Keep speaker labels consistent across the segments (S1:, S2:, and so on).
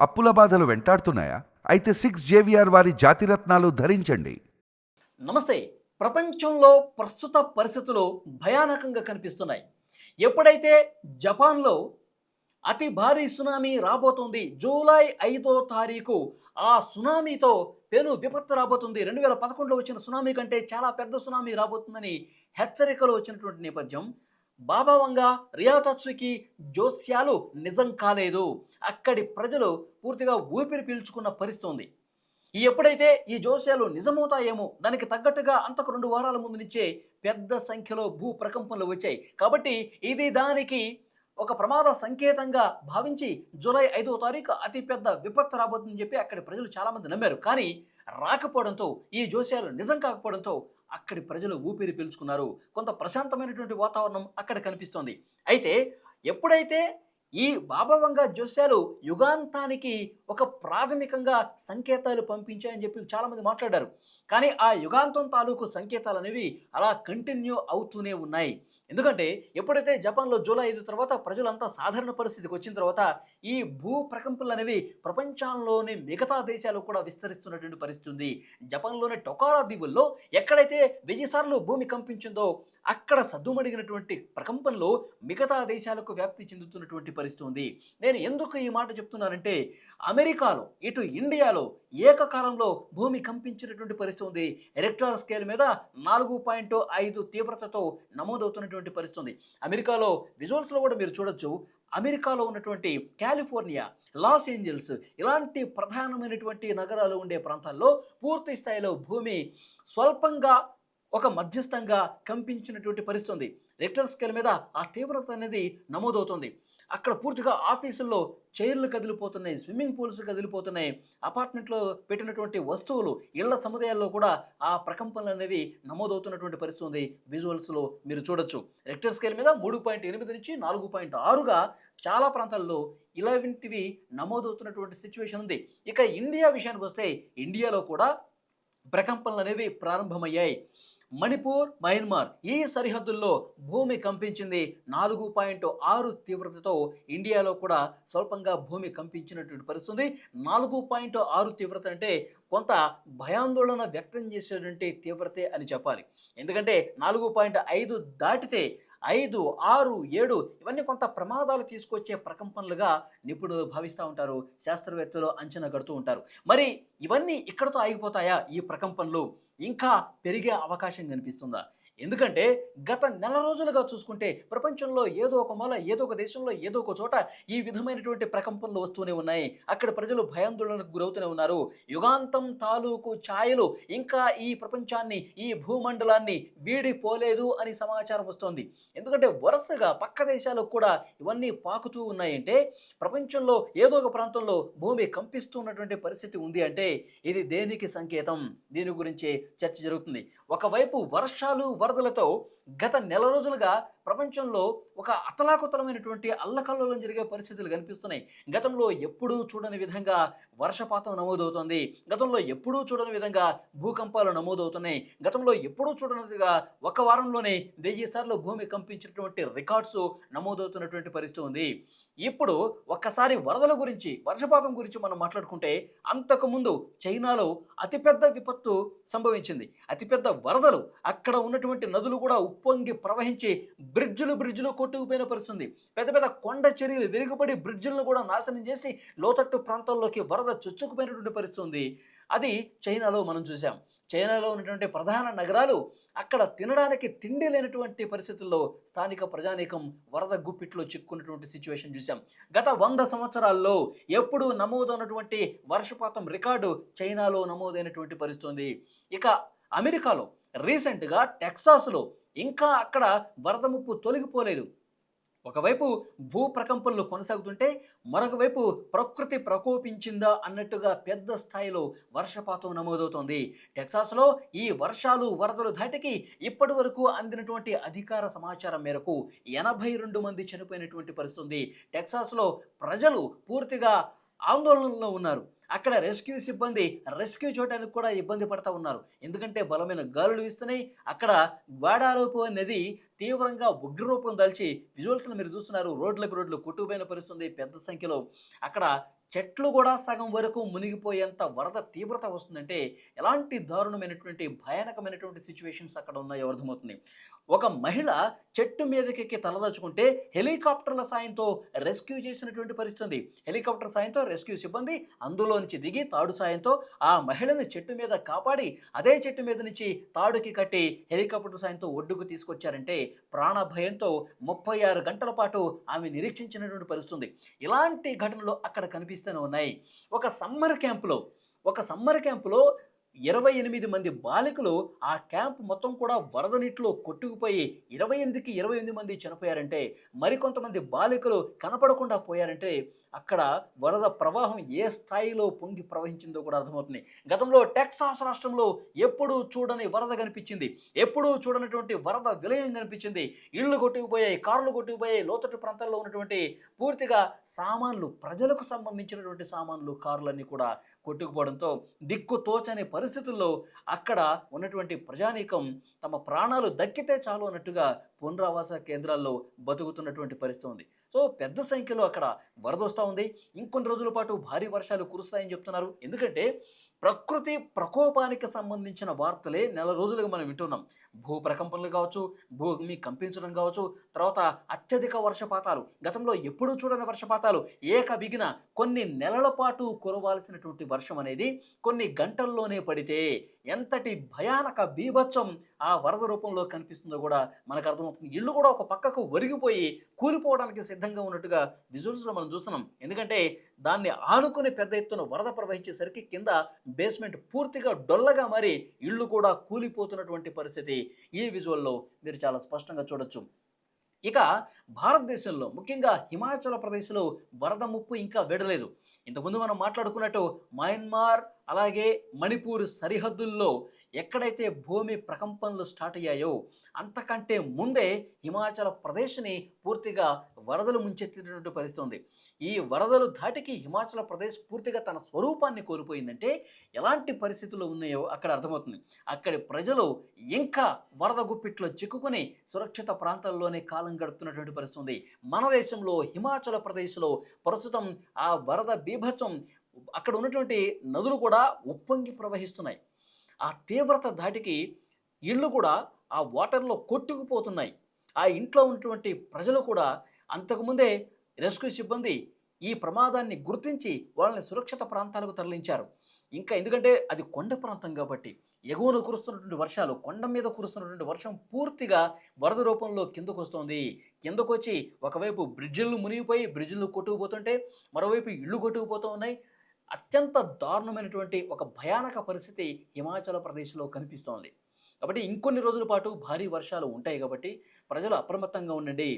S1: అప్పుల బాధలు వెంటాడుతున్నాయా? అయితే సిక్స్ జేవిఆర్ వారి జాతిరత్నాలు ధరించండి.
S2: నమస్తే. ప్రపంచంలో ప్రస్తుత పరిస్థితులు భయానకంగా కనిపిస్తున్నాయి. ఎప్పుడైతే జపాన్లో అతి భారీ సునామీ రాబోతుంది జూలై ఐదో తారీఖు ఆ సునామీతో పెను విపత్తు రాబోతుంది. రెండు వేల పదకొండులో వచ్చిన సునామీ కంటే చాలా పెద్ద సునామీ రాబోతుందని హెచ్చరికలు వచ్చినటువంటి నేపథ్యం. బాబావంగా రియాతత్సుకి జోస్యాలు నిజం కాలేదు. అక్కడి ప్రజలు పూర్తిగా ఊపిరి పీల్చుకున్న పరిస్థితి ఉంది. ఈ ఎప్పుడైతే ఈ జోస్యాలు నిజమవుతాయేమో దానికి తగ్గట్టుగా అంతకు రెండు వారాల ముందు నుంచే పెద్ద సంఖ్యలో భూ ప్రకంపనలు వచ్చాయి. కాబట్టి ఇది దానికి ఒక ప్రమాద సంకేతంగా భావించి జూలై ఐదో తారీఖు అతిపెద్ద విపత్తు రాబోతుందని చెప్పి అక్కడి ప్రజలు చాలామంది నమ్మారు. కానీ రాకపోవడంతో ఈ జోస్యాలు నిజం కాకపోవడంతో అక్కడి ప్రజలు ఊపిరి పీల్చుకున్నారు. కొంత ప్రశాంతమైనటువంటి వాతావరణం అక్కడ కనిపిస్తోంది. అయితే ఎప్పుడైతే ఈ బాబావంగా జోస్యాలు యుగాంతానికి ఒక ప్రాథమికంగా సంకేతాలు పంపించాయని చెప్పి చాలామంది మాట్లాడారు. కానీ ఆ యుగాంతం తాలూకు సంకేతాలు అనేవి అలా కంటిన్యూ అవుతూనే ఉన్నాయి. ఎందుకంటే ఎప్పుడైతే జపాన్లో జూలై ఐదు తర్వాత ప్రజలంతా సాధారణ పరిస్థితికి వచ్చిన తర్వాత ఈ భూ ప్రకంపనలు అనేవి ప్రపంచంలోని మిగతా దేశాలు కూడా విస్తరిస్తున్నటువంటి పరిస్థితి ఉంది. జపాన్లోని టొకారా దీవుల్లో ఎక్కడైతే వెయ్యి సార్లు భూమి కంపించిందో అక్కడ సద్దుమడిగినటువంటి ప్రకంపనలో మిగతా దేశాలకు వ్యాప్తి చెందుతున్నటువంటి పరిస్థితి ఉంది. నేను ఎందుకు ఈ మాట చెప్తున్నానంటే అమెరికాలో ఇటు ఇండియాలో ఏకకాలంలో భూమి కంపించినటువంటి పరిస్థితి ఉంది. ఎలక్ట్రాల్ స్కేల్ మీద నాలుగు పాయింట్ ఐదు తీవ్రతతో నమోదవుతున్నటువంటి పరిస్థితి ఉంది. అమెరికాలో విజువల్స్లో కూడా మీరు చూడొచ్చు. అమెరికాలో ఉన్నటువంటి కాలిఫోర్నియా లాస్ ఏంజల్స్ ఇలాంటి ప్రధానమైనటువంటి నగరాలు ఉండే ప్రాంతాల్లో పూర్తి స్థాయిలో భూమి స్వల్పంగా ఒక మధ్యస్థంగా కంపించినటువంటి పరిస్థితి ఉంది. రెక్టర్ స్కేల్ మీద ఆ తీవ్రత అనేది నమోదవుతుంది. అక్కడ పూర్తిగా ఆఫీసుల్లో చైర్లు కదిలిపోతున్నాయి స్విమ్మింగ్ పూల్స్ కదిలిపోతున్నాయి. అపార్ట్మెంట్లో పెట్టినటువంటి వస్తువులు ఇళ్ళ సముదాయాల్లో కూడా ఆ ప్రకంపనలు అనేవి నమోదవుతున్నటువంటి పరిస్థితి ఉంది. విజువల్స్లో మీరు చూడొచ్చు. రెక్టర్ స్కేల్ మీద మూడు పాయింట్ ఎనిమిది నుంచి నాలుగు పాయింట్ ఆరుగా చాలా ప్రాంతాల్లో ఇలాంటివి నమోదవుతున్నటువంటి సిచ్యువేషన్ ఉంది. ఇక ఇండియా విషయానికి వస్తే ఇండియాలో కూడా ప్రకంపనలు అనేవి ప్రారంభమయ్యాయి. మణిపూర్ మయన్మార్ ఈ సరిహద్దుల్లో భూమి కంపించింది నాలుగు పాయింట్ ఆరు తీవ్రతతో ఇండియాలో కూడా స్వల్పంగా భూమి కంపించినటువంటి పరిస్థితుంది. నాలుగు పాయింట్ ఆరు తీవ్రత అంటే కొంత భయాందోళన వ్యక్తం చేసేటువంటి తీవ్రతే అని చెప్పాలి. ఎందుకంటే నాలుగు పాయింట్ ఐదు దాటితే ఐదు ఆరు ఏడు ఇవన్నీ కొంత ప్రమాదాలు తీసుకొచ్చే ప్రకంపనలుగా నిపుణులు భావిస్తూ ఉంటారు. శాస్త్రవేత్తలు అంచనా కడుతూ ఉంటారు. మరి ఇవన్నీ ఇక్కడతో ఆగిపోతాయా ఈ ప్రకంపనలు? ఇంకా పెరిగే అవకాశం కనిపిస్తుందా? ఎందుకంటే గత నెల రోజులుగా చూసుకుంటే ప్రపంచంలో ఏదో ఒక మూల ఏదో ఒక దేశంలో ఏదో ఒక చోట ఈ విధమైనటువంటి ప్రకంపనలు వస్తూనే ఉన్నాయి. అక్కడ ప్రజలు భయాందోళనకు గురవుతూనే ఉన్నారు. యుగాంతం తాలూకు ఛాయలు ఇంకా ఈ ప్రపంచాన్ని ఈ భూమండలాన్ని వీడిపోలేదు అని సమాచారం వస్తోంది. ఎందుకంటే వరుసగా పక్క దేశాలకు కూడా ఇవన్నీ పాకుతూ ఉన్నాయంటే ప్రపంచంలో ఏదో ఒక ప్రాంతంలో భూమి కంపిస్తున్నటువంటి పరిస్థితి ఉంది అంటే ఇది దేనికి సంకేతం? దీని గురించి చర్చ జరుగుతుంది. ఒకవైపు వర్షాలు వరదలతో గత నెల రోజులుగా ప్రపంచంలో ఒక అతలాకుతలమైనటువంటి అల్లకల్లోలం జరిగే పరిస్థితులు కనిపిస్తున్నాయి. గతంలో ఎప్పుడూ చూడని విధంగా వర్షపాతం నమోదవుతుంది. గతంలో ఎప్పుడూ చూడని విధంగా భూకంపాలు నమోదవుతున్నాయి. గతంలో ఎప్పుడూ చూడనిదిగా ఒక వారంలోనే వెయ్యి సార్లు భూమి కంపించినటువంటి రికార్డ్స్ నమోదవుతున్నటువంటి పరిస్థితి ఉంది. ఇప్పుడు ఒక్కసారి వరదల గురించి వర్షపాతం గురించి మనం మాట్లాడుకుంటే అంతకుముందు చైనాలో అతిపెద్ద విపత్తు సంభవించింది. అతిపెద్ద వరదలు అక్కడ ఉన్నటువంటి నదులు కూడా ఉప్పొంగి ప్రవహించి బ్రిడ్జులు బ్రిడ్జులు కొట్టుకుపోయిన పరిస్థితుంది. పెద్ద పెద్ద కొండ చర్యలు విరిగిపడి బ్రిడ్జులను కూడా నాశనం చేసి లోతట్టు ప్రాంతాల్లోకి వరద చొచ్చుకుపోయినటువంటి పరిస్థితి ఉంది అది చైనాలో మనం చూసాం చైనాలో ఉన్నటువంటి ప్రధాన నగరాలు అక్కడ తినడానికి తిండి లేనటువంటి పరిస్థితుల్లో స్థానిక ప్రజానీకం వరద గుప్పిట్లో చిక్కున్నటువంటి సిచ్యువేషన్ చూసాం గత వంద సంవత్సరాల్లో ఎప్పుడు నమోదైనటువంటి వర్షపాతం రికార్డు చైనాలో నమోదైనటువంటి పరిస్థితుంది. ఇక అమెరికాలో రీసెంట్గా టెక్సాస్లో ఇంకా అక్కడ వరద ముప్పు తొలగిపోలేదు. ఒకవైపు భూ ప్రకంపనలు కొనసాగుతుంటే మరొక వైపు ప్రకృతి ప్రకోపించిందా అన్నట్టుగా పెద్ద స్థాయిలో వర్షపాతం నమోదవుతోంది. టెక్సాస్లో ఈ వర్షాలు వరదలు ధాటికి ఇప్పటి వరకు అందినటువంటి అధికార సమాచారం మేరకు ఎనభై రెండు మంది చనిపోయినటువంటి పరిస్థితి ఉంది టెక్సాస్లో ప్రజలు పూర్తిగా ఆందోళనలో ఉన్నారు. అక్కడ రెస్క్యూ సిబ్బంది రెస్క్యూ చేయడానికి కూడా ఇబ్బంది పడతా ఉన్నారు. ఎందుకంటే బలమైన గాలులు వీస్తున్నాయి. అక్కడ గ్వాడారూపు నది తీవ్రంగా ఉగ్రరూపం దాల్చి విజువల్స్లో మీరు చూస్తున్నారు. రోడ్లకు రోడ్లు కొట్టుకుపోయిన పరిస్థితుంది. పెద్ద సంఖ్యలో అక్కడ చెట్లు కూడా సగం వరకు మునిగిపోయేంత వరద తీవ్రత వస్తుందంటే ఎలాంటి దారుణమైనటువంటి భయానకమైనటువంటి సిచ్యువేషన్స్ అక్కడ ఉన్నాయో అర్థమవుతుంది. ఒక మహిళ చెట్టు మీదకెక్కి తలదచుకుంటే హెలికాప్టర్ల సాయంతో రెస్క్యూ చేసినటువంటి పరిస్థితి హెలికాప్టర్ సాయంతో రెస్క్యూ సిబ్బంది అందులో నుంచి దిగి తాడు సాయంతో ఆ మహిళని చెట్టు మీద కాపాడి అదే చెట్టు మీద నుంచి తాడుకి కట్టి హెలికాప్టర్ సాయంతో ఒడ్డుకు తీసుకొచ్చారంటే ప్రాణభయంతో ముప్పై ఆరు గంటల పాటు ఆమె నిరీక్షించినటువంటి పరిస్థితుంది. ఇలాంటి ఘటనలు అక్కడ కనిపిస్తూనే ఉన్నాయి. ఒక సమ్మర్ క్యాంపులో ఒక సమ్మర్ క్యాంపులో ఇరవై ఎనిమిది మంది బాలికలు ఆ క్యాంప్ మొత్తం కూడా వరద నీటిలో కొట్టుకుపోయి ఇరవై ఎనిమిదికి ఇరవై ఎనిమిది మంది చనిపోయారంటే మరికొంతమంది బాలికలు కనపడకుండా పోయారంటే అక్కడ వరద ప్రవాహం ఏ స్థాయిలో పొంగి ప్రవహించిందో కూడా అర్థమవుతుంది. గతంలో టెక్సాస్ రాష్ట్రంలో ఎప్పుడూ చూడని వరద కనిపించింది. ఎప్పుడూ చూడనటువంటి వరద విలయం కనిపించింది. ఇళ్ళు కొట్టుకుపోయాయి కార్లు కొట్టుకుపోయాయి లోతట్టు ప్రాంతాల్లో ఉన్నటువంటి పూర్తిగా సామాన్లు ప్రజలకు సంబంధించినటువంటి సామాన్లు కార్లన్నీ కూడా కొట్టుకుపోవడంతో దిక్కు తోచని పరిస్థితుల్లో అక్కడ ఉన్నటువంటి ప్రజానీకం తమ ప్రాణాలు దక్కితే చాలు అన్నట్టుగా పునరావాస కేంద్రాల్లో బతుకుతున్నటువంటి పరిస్థితి ఉంది. సో పెద్ద సంఖ్యలో అక్కడ వరద వస్తూ ఉంది. ఇంకొన్ని రోజుల పాటు భారీ వర్షాలు కురుస్తాయని చెప్తున్నారు. ఎందుకంటే ప్రకృతి ప్రకోపానికి సంబంధించిన వార్తలే నెల రోజులుగా మనం వింటున్నాం. భూ ప్రకంపనలు కావచ్చు భూమి కంపించడం కావచ్చు తర్వాత అత్యధిక వర్షపాతాలు గతంలో ఎప్పుడూ చూడని వర్షపాతాలు ఏక బిగిన కొన్ని నెలల పాటు కురవాల్సినటువంటి వర్షం అనేది కొన్ని గంటల్లోనే పడితే ఎంతటి భయానక బీభత్సం ఆ వరద రూపంలో కనిపిస్తుందో కూడా మనకు అర్థమవుతుంది. ఇల్లు కూడా ఒక పక్కకు ఒరిగిపోయి కూలిపోవడానికి సిద్ధంగా ఉన్నట్టుగా విజువల్స్లో మనం చూస్తున్నాం. ఎందుకంటే దాన్ని ఆనుకుని పెద్ద ఎత్తున వరద ప్రవహించేసరికి కింద బేస్మెంట్ పూర్తిగా డొల్లగా మారి ఇళ్ళు కూడా కూలిపోతున్నటువంటి పరిస్థితి ఈ విజువల్లో మీరు చాలా స్పష్టంగా చూడొచ్చు. ఇక భారతదేశంలో ముఖ్యంగా హిమాచల్ ప్రదేశ్లో వరద ముప్పు ఇంకా వెడలేదు. ఇంతకుముందు మనం మాట్లాడుకున్నట్టు మయన్మార్ అలాగే మణిపూర్ సరిహద్దుల్లో ఎక్కడైతే భూమి ప్రకంపనలు స్టార్ట్ అయ్యాయో అంతకంటే ముందే హిమాచల్ ప్రదేశ్ని పూర్తిగా వరదలు ముంచెత్తినటువంటి పరిస్థితి ఉంది ఈ వరదలు ధాటికి హిమాచల్ ప్రదేశ్ పూర్తిగా తన స్వరూపాన్ని కోల్పోయిందంటే ఎలాంటి పరిస్థితులు ఉన్నాయో అక్కడ అర్థమవుతుంది. అక్కడి ప్రజలు ఇంకా వరద గుప్పిట్లో చిక్కుకుని సురక్షిత ప్రాంతాల్లోనే కాలం గడుపుతున్నటువంటి పరిస్థితి ఉంది మన దేశంలో హిమాచల్ ప్రదేశ్లో ప్రస్తుతం ఆ వరద బీభత్సం అక్కడ ఉన్నటువంటి నదులు కూడా ఉప్పొంగి ప్రవహిస్తున్నాయి. ఆ తీవ్రత ధాటికి ఇళ్ళు కూడా ఆ వాటర్లో కొట్టుకుపోతున్నాయి. ఆ ఇంట్లో ఉన్నటువంటి ప్రజలు కూడా అంతకుముందే రెస్క్యూ సిబ్బంది ఈ ప్రమాదాన్ని గుర్తించి వాళ్ళని సురక్షిత ప్రాంతాలకు తరలించారు. ఇంకా ఎందుకంటే అది కొండ ప్రాంతం కాబట్టి ఎగువన కురుస్తున్నటువంటి వర్షాలు కొండ మీద కురుస్తున్నటువంటి వర్షం పూర్తిగా వరద రూపంలో కిందకు వస్తుంది కిందకు వచ్చి ఒకవైపు బ్రిడ్జిలు మునిగిపోయి బ్రిడ్జిలు కొట్టుకుపోతుంటే మరోవైపు ఇళ్ళు కొట్టుకుపోతూ ఉన్నాయి. అత్యంత దారుణమైనటువంటి ఒక భయానక పరిస్థితి హిమాచల్ ప్రదేశ్లో కనిపిస్తోంది. కాబట్టి ఇంకొన్ని రోజుల పాటు భారీ వర్షాలు ఉంటాయి కాబట్టి ప్రజలు అప్రమత్తంగా ఉండండి.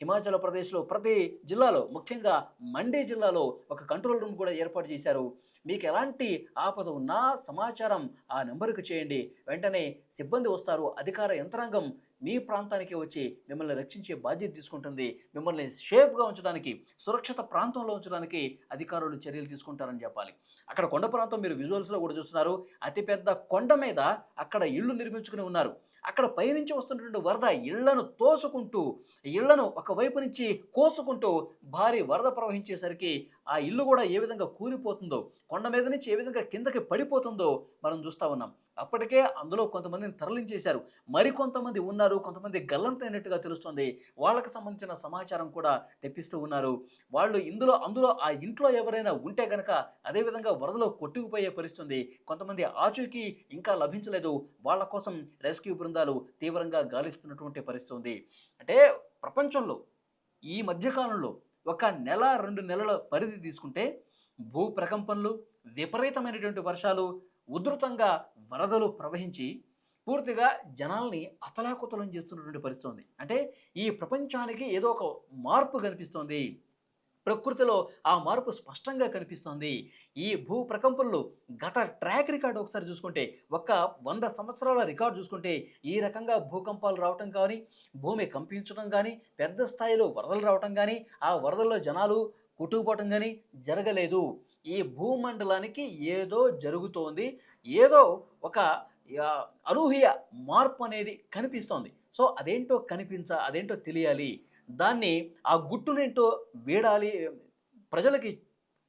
S2: హిమాచల్ ప్రదేశ్లో ప్రతి జిల్లాలో ముఖ్యంగా మండే జిల్లాలో ఒక కంట్రోల్ రూమ్ కూడా ఏర్పాటు చేశారు. మీకు ఎలాంటి ఆపద ఉన్నా సమాచారం ఆ నెంబర్కు చేయండి. వెంటనే సిబ్బంది వస్తారు. అధికార యంత్రాంగం మీ ప్రాంతానికి వచ్చి మిమ్మల్ని రక్షించే బాధ్యత తీసుకుంటుంది. మిమ్మల్ని సేఫ్గా ఉంచడానికి సురక్షిత ప్రాంతంలో ఉంచడానికి అధికారులు చర్యలు తీసుకుంటారని చెప్పాలి. అక్కడ కొండ ప్రాంతం మీరు విజువల్స్లో కూడా చూస్తున్నారు. అతిపెద్ద కొండ మీద అక్కడ ఇళ్ళు నిర్మించుకుని ఉన్నారు. అక్కడ పైనుంచి వస్తున్నటువంటి వరద ఇళ్ళను తోసుకుంటూ ఇళ్ళను ఒకవైపు నుంచి కోసుకుంటూ భారీ వరద ప్రవహించేసరికి ఆ ఇల్లు కూడా ఏ విధంగా కూలిపోతుందో కొండ మీద నుంచి ఏ విధంగా కిందకి పడిపోతుందో మనం చూస్తూ ఉన్నాం. అప్పటికే అందులో కొంతమందిని తరలించేశారు. మరికొంతమంది ఉన్నారు కొంతమంది గల్లంతైనట్టుగా తెలుస్తుంది. వాళ్ళకి సంబంధించిన సమాచారం కూడా తెప్పిస్తూ ఉన్నారు. వాళ్ళు ఇందులో అందులో ఆ ఇంట్లో ఎవరైనా ఉంటే కనుక అదేవిధంగా వరదలో కొట్టుకుపోయే పరిస్థితి ఉంది కొంతమంది ఆచూకీ ఇంకా లభించలేదు. వాళ్ళ కోసం రెస్క్యూ బృందాలు తీవ్రంగా గాలిస్తున్నటువంటి పరిస్థితి ఉంది అంటే ప్రపంచంలో ఈ మధ్యకాలంలో ఒక నెల రెండు నెలల పరిధి తీసుకుంటే భూ ప్రకంపనలు విపరీతమైనటువంటి వర్షాలు ఉధృతంగా వరదలు ప్రవహించి పూర్తిగా జనాల్ని అతలాకుతలం చేస్తున్నటువంటి పరిస్థితి ఉంది. అంటే ఈ ప్రపంచానికి ఏదో ఒక మార్పు కనిపిస్తోంది. ప్రకృతిలో ఆ మార్పు స్పష్టంగా కనిపిస్తోంది. ఈ భూ ప్రకంపనలు గత ట్రాక్ రికార్డు ఒకసారి చూసుకుంటే ఒక వంద సంవత్సరాల రికార్డు చూసుకుంటే ఈ రకంగా భూకంపాలు రావటం కానీ భూమి కంపించడం కానీ పెద్ద స్థాయిలో వరదలు రావటం కానీ ఆ వరదల్లో జనాలు కుట్టుకుపోవటం కానీ జరగలేదు. ఈ భూమండలానికి ఏదో జరుగుతోంది. ఏదో ఒక అనూహ్య మార్పు అనేది కనిపిస్తోంది. సో అదేంటో కనిపించ అదేంటో తెలియాలి. దాన్ని ఆ గుట్టునేంటో వేడాలి ప్రజలకి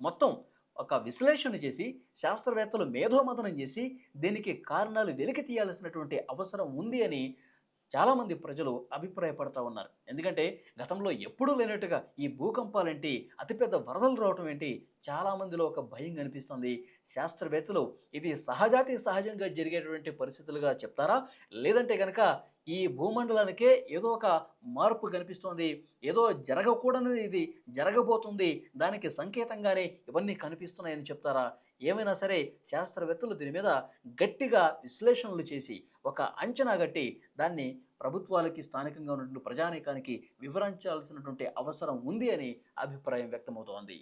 S2: మొత్తం ఒక విశ్లేషణ చేసి శాస్త్రవేత్తలు మేధోమథనం చేసి దీనికి కారణాలు వెలికి తీయాల్సినటువంటి అవసరం ఉంది అని చాలామంది ప్రజలు అభిప్రాయపడతా ఉన్నారు. ఎందుకంటే గతంలో ఎప్పుడూ లేనట్టుగా ఈ భూకంపాలేంటి అతిపెద్ద వరదలు రావటం ఏంటి చాలామందిలో ఒక భయం కనిపిస్తుంది. శాస్త్రవేత్తలు ఇది సహజాతి సహజంగా జరిగేటువంటి పరిస్థితులుగా చెప్తారా? లేదంటే కనుక ఈ భూమండలానికే ఏదో ఒక మార్పు కనిపిస్తోంది. ఏదో జరగకూడనిది ఇది జరగబోతుంది. దానికి సంకేతంగానే ఇవన్నీ కనిపిస్తున్నాయని చెప్తారా? ఏమైనా సరే శాస్త్రవేత్తలు దీని మీద గట్టిగా విశ్లేషణలు చేసి ఒక అంచనా గట్టి దాన్ని ప్రభుత్వాలకి స్థానికంగా ఉన్నటువంటి ప్రజానీకానికి వివరించాల్సినటువంటి అవసరం ఉంది అని అభిప్రాయం వ్యక్తమవుతోంది.